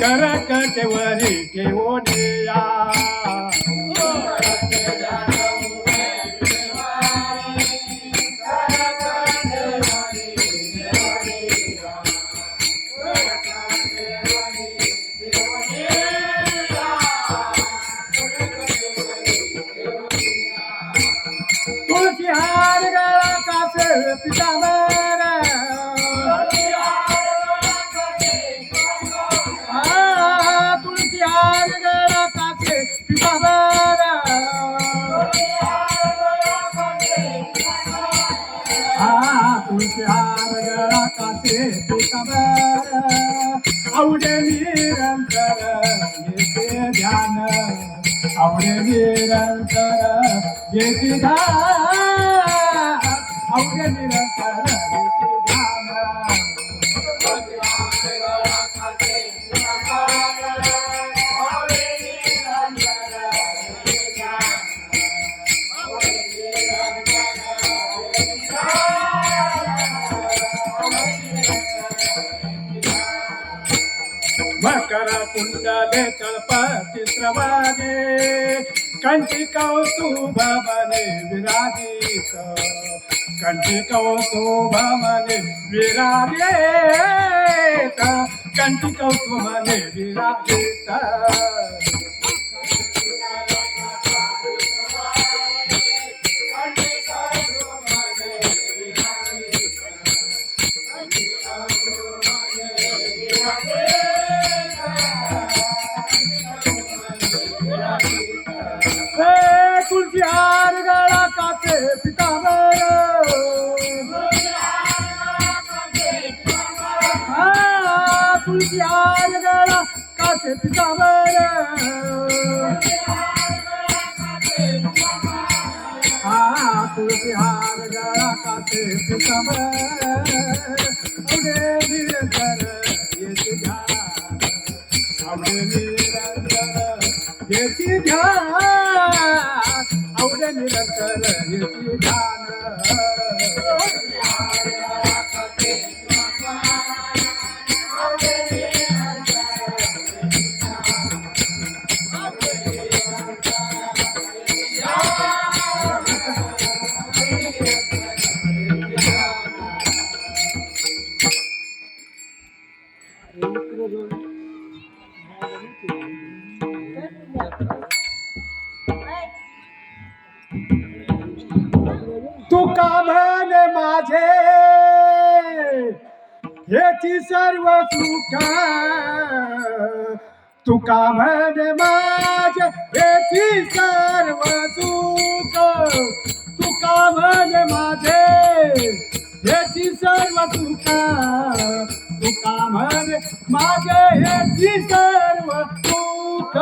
करकटवरी ठेवून या तुळशी हार गळा कासे पितांबर आ, गळा कासे पितांबर आवडे निरंतर येते ध्यान आवडे निरंतर येते ध्यान आवडे निरंतर ಮಕರ ಕುಂಡಲೆ ತಳಪತಿ ಸ್ರವಾಗೆ ಕಂಠಿ ಕೌಸ್ತುಭವನೆ ವಿರಾಜಿತ ಕಂಠಿ ಕೌಸ್ತುಭವನೆ ವಿರಾಜಿತ ಕಂಠಿ ಕೌಸ್ತುಭವನೆ ವಿರಾಜಿತ येते ध्यान आवडे निरंतर येते ध्यान आवडे निरंतर तुका म्हणे माझे? हेची सर्व सुख. तुका म्हणे माझे? हेची सर्व सुख. तुका म्हणे माझे? हेची सर्व सुख. तुका म्हणे माझे हेची सर्व सुख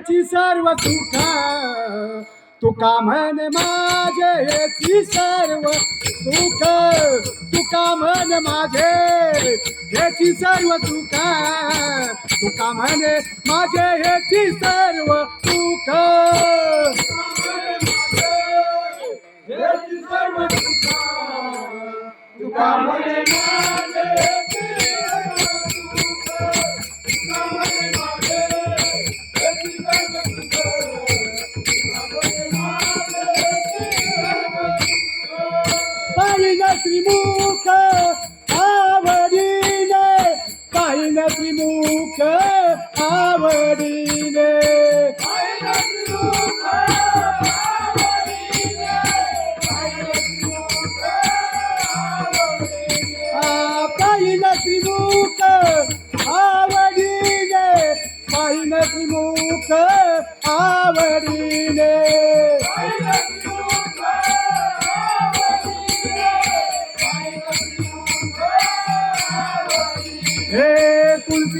हेची सर्व सुख. तुका म्हण माझे हेची सर्व सुख. तुका म्हण माझे हेची सर्व सुख. तुका म्हणे माझे हेची सर्व सुख.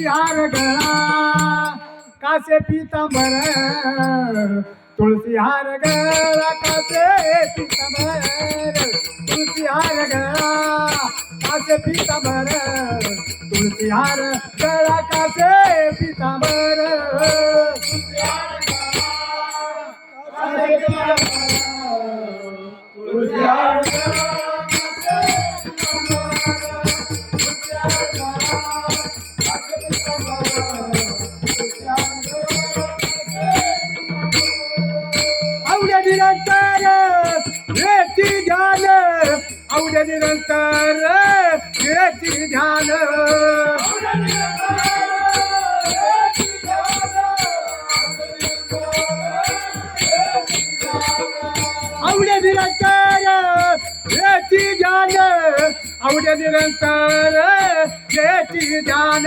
तुळसीहार गळा कासे तुलसी हार गळा कासे पितांबर? तुळशी गळा कासे पितांबर? तुळशी गळा कासे पितांबर? तुळशी गळा कासे पितांबर? आवड्या निरंतर रेची ध्यान। आवडे निरंतर रेची ध्यान। आवडे निरंतर रेची ध्यान।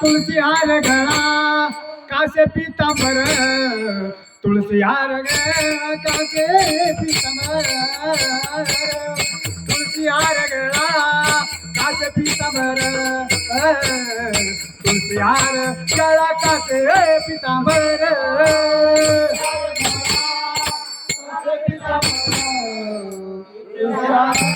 तुलसी हार गळा आकाशे पितांबर तुळसी हार गळा कासे पितांबर तुळशी हार गळा कासे पितांबर तुळशी हार गळा काशे पितांबर तुळशी